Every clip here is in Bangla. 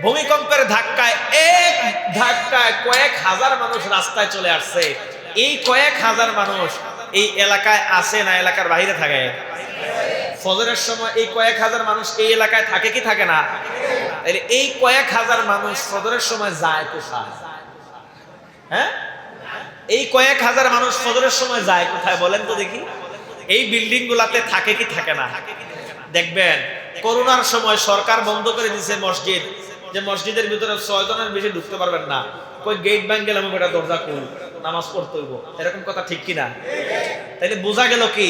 ভূমিকম্পের ধাক্কায় এক ধাক্কায় কয়েক হাজার মানুষ রাস্তায় চলে আসছে। এই কয়েক হাজার মানুষ এই এলাকায় আসে না এলাকার বাইরে থাকে? ফজরের সময় এই কয়েক হাজার মানুষ এই এলাকায় থাকে কি থাকে না? তাইলে এই কয়েক হাজার মানুষ ফজরের সময় যায় কোথায়? হ্যাঁ? এই কয়েক হাজার মানুষ ফজরের সময় যায় কোথায় বলেন তো দেখি। এই বিল্ডিং গুলাতে থাকে কি থাকে না? দেখবেন, করোনার সময় সরকার বন্ধ করে দিয়েছে মসজিদ। যে মসজিদের ভিতরে ছয় জনের বেশি ঢুকতে পারবেন না। কই গেট ব্যাংক গেলাম এটা দরজা খুল, নামাজ পড়তে হইব। এরকম কথা ঠিক কিনা? তাইলে বোঝা গেল কি?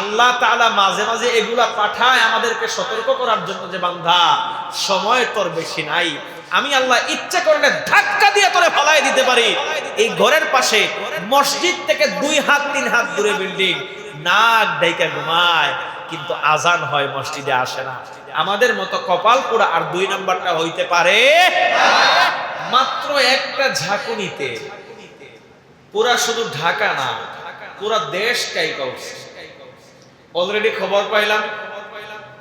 আল্লাহ তাআলা মাঝে মাঝে এগুলা পাঠায় আমাদেরকে সতর্ক করার জন্য যে বান্ধা সময় তোর বেশি নাই। আমি আল্লাহ ইচ্ছা করলে ধাক্কা দিয়ে তোরে ফালাই দিতে পারি। এই ঘরের পাশে মসজিদ থেকে দুই হাত, তিন হাত দূরে বিল্ডিং নাক ডাইকা ঘুমায়। কিন্তু আজান হয়, মসজিদে আসে না। আমাদের মতো কপাল পোড়া আর দুই নাম্বারটা হইতে পারে মাত্র একটা ঝাঁকুনিতে। পুরা শুধু ঢাকা না, পুরা দেশ কাইকা উঠছে অলরেডি খবর পাইলাম,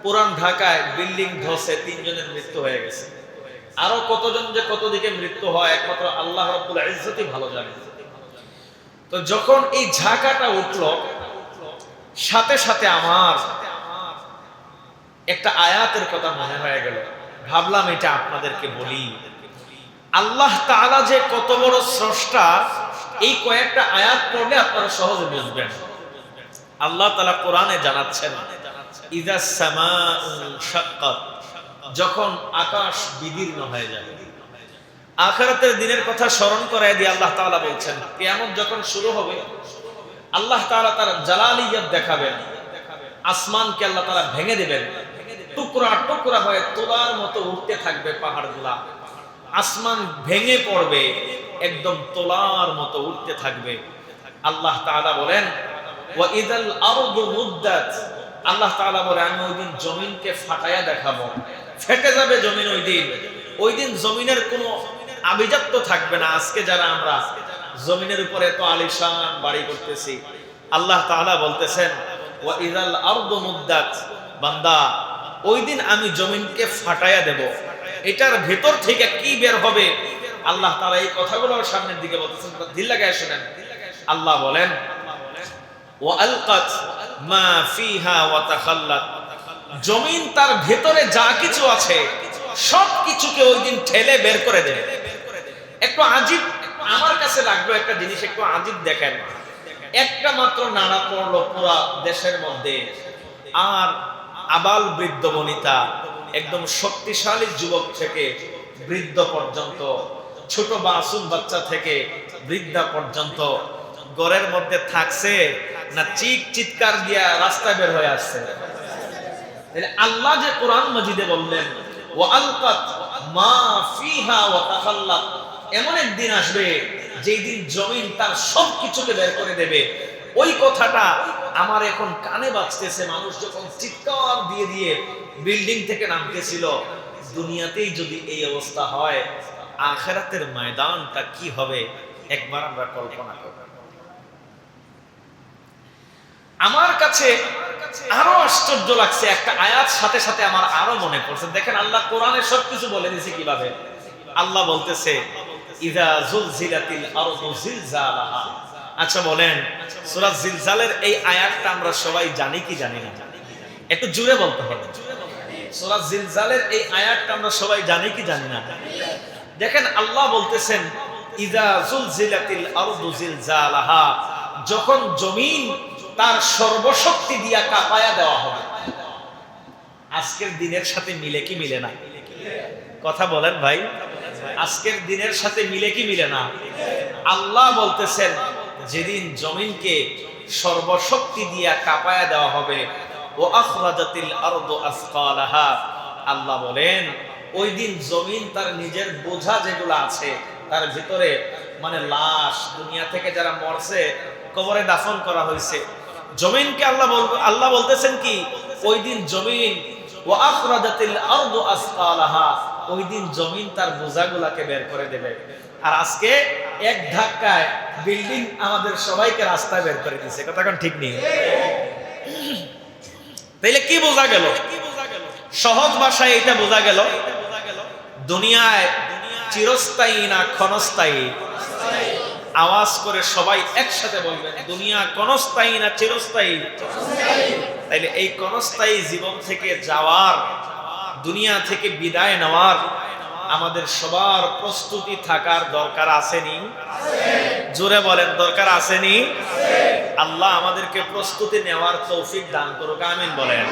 পুরান ঢাকায় বিল্ডিং ধসে তিনজনের মৃত্যু হয়ে গেছে। আরও কতজন যে কত দিকে মৃত্যু হয়, একমাত্র আল্লাহ রাব্বুল ইজ্জতই ভালো জানে। তো যখন এই ঝাঁকাটা উঠল, সাথে সাথে আমার একটা আয়াতের কথা মনে হয়ে গেল। ভাবলাম এটা আপনাদেরকে বলি। আল্লাহ তাআলা যে কত বড় স্রষ্টা, এই কয়েকটা আয়াত পড়লে আপনারা সহজে বুঝবেন। আল্লাহ তাআলা কোরআনে জানাচ্ছেন ইদা সামাউ যখন আকাশ বিদীর্ণ হয়ে যাবে আখিরাতের দিনের কথা স্মরণ করায় দিয়ে আল্লাহ তাআলা বলছেন, কিয়ামত যখন শুরু হবে, আল্লাহ তাআলা তার জালালিয়াত দেখাবেন। আসমানকে আল্লাহ তাআলা ভেঙে দেবেন। টুকরা টুকরা হয়ে তোলার মতো উঠতে থাকবে পাহাড়গুলা। আসমান ভেঙে পড়বে, একদম তোলার মতো উঠতে থাকবে। আল্লাহ তাআলা বলেন, ওয়া ইদাল আরদু মুদ্দাত। আল্লাহ তাআলা বলে, আমি ওই দিন জমিনকে ফাটায়া দেখাবো। ফেটে যাবে জমিন ওই দিন। ওই দিন জমিনের কোনো আভিজাত্য থাকবে না। আজকে যারা আমরা জমিনের উপরে তো আলিশান বাড়ি করতেছি, আল্লাহ তাআলা বলতেছেন, ওয়া ইদাল আরদু মুদ্দাত। বান্দা ওই দিন আমি জমিনকে ফাটায়া দেব। এটার ভেতর থেকে কি বের হবে? আল্লাহ তাআলা এই কথাগুলো সামনের দিকে বলতেছেন। দিল লাগায় শুনেন। আল্লাহ বলেন জমিন তার ভেতরে যা কিছু আছে, সব কিছুকে ওই দিন ঠেলে বের করে দেবে একটু আজিব, আমার কাছে লাগল একটা জিনিস, একটু আজিব দেখেন। একটা মাত্র নাড়া পড়ল পুরা দেশের মধ্যে, আর আবাল বৃদ্ধ বনিতা, একদম শক্তিশালী যুবক থেকে বৃদ্ধ পর্যন্ত, ছোট বাসুম বাচ্চা থেকে বৃদ্ধা পর্যন্ত ঘরের মধ্যে থাকছে না চিক চিৎকার দিয়া রাস্তায় বের হয়ে আসছে। আল্লাহ যে কোরআন মজিদে বললেন ও আলকাত মা ফিহা ওয়া তাখাল্লাত এমন একদিন আসবে যেই দিন জমিন তার সব কিছুকে বের করে দেবে। ওই কথাটা আমার এখন কানে বাজতেছে, মানুষ যখন চিৎকার দিয়ে দিয়ে বিল্ডিং থেকে নামতেছিল, দুনিয়াতেই যদি এই অবস্থা হয়, আখেরাতের ময়দানটা কি হবে? একবার আমরা কল্পনা করব। আমার কাছে আরও আশ্চর্য লাগছে, একটা আয়াত সাথে সাথে আমার আরও মনে পড়ছে। দেখেন, আল্লাহ কোরআনে সবকিছু বলে দিয়েছে কীভাবে? আল্লাহ বলতেছে, ইদা জুলজিলাতিল আরদু জিলজালাহা। আচ্ছা বলেন, সূরা জিলজালের এই আয়াতটা আমরা সবাই জানি কি জানি না? একটু জুড়ে বলতে হবে। সূরা জিলজালের এই আয়াতটা আমরা সবাই জানি কি জানি না? দেখেন, আল্লাহ বলতেছেন যখন জমিন তার সর্বশক্তি দিয়া কাঁপায়া দেওয়া হবে। আজকের দিনের সাথে মিলে কি মিলে না? কথা বলেন ভাই, আজকের দিনের সাথে মিলে কি মিলে না? আল্লাহ বলতেছেন যেদিন জমিনকে সর্বশক্তি দিয়া কাঁপায়া দেওয়া হবে, ও আখরাজাতিল আরদু আসকালাহা, আল্লাহ বলেন, ওই দিন জমিন তার নিজের বোঝা যেগুলো আছে, তার ভিতরে মানে লাশ, দুনিয়া থেকে যারা মরছে, কবরে দাফন করা হয়েছে। জমিনকে আল্লাহ আল্লাহ বলতেছেন কি, ওই দিন জমিন, ও আখরাজাতিল আরদু আসকালাহা, ওই দিন জমিন তার বোঝাগুলাকে বের করে দেবে। আর আজকে এক ধাক্কায় বিল্ডিং আমাদের সবাইকে রাস্তায় বের করে দিছে কথা এখন ঠিক নেই? তাইলে কি বোঝা গেল? সহজ ভাষায় এটা বোঝা গেল, দুনিয়ায় চিরস্থায়ী না ক্ষণস্থায়ী? আওয়াজ করে সবাই একসাথে বলবেন দুনিয়া ক্ষণস্থায়ী না চিরস্থায়ী? তাইলে এই ক্ষণস্থায়ী জীবন থেকে যাওয়ার, দুনিয়া থেকে বিদায় নেওয়ার আমাদের সবার প্রস্তুতি থাকার দরকার আসেনি? জোরে বলেন, দরকার আসেনি? আল্লাহ আমাদেরকে প্রস্তুতি নেওয়ার তৌফিক দান করুক, আমিন বলেন।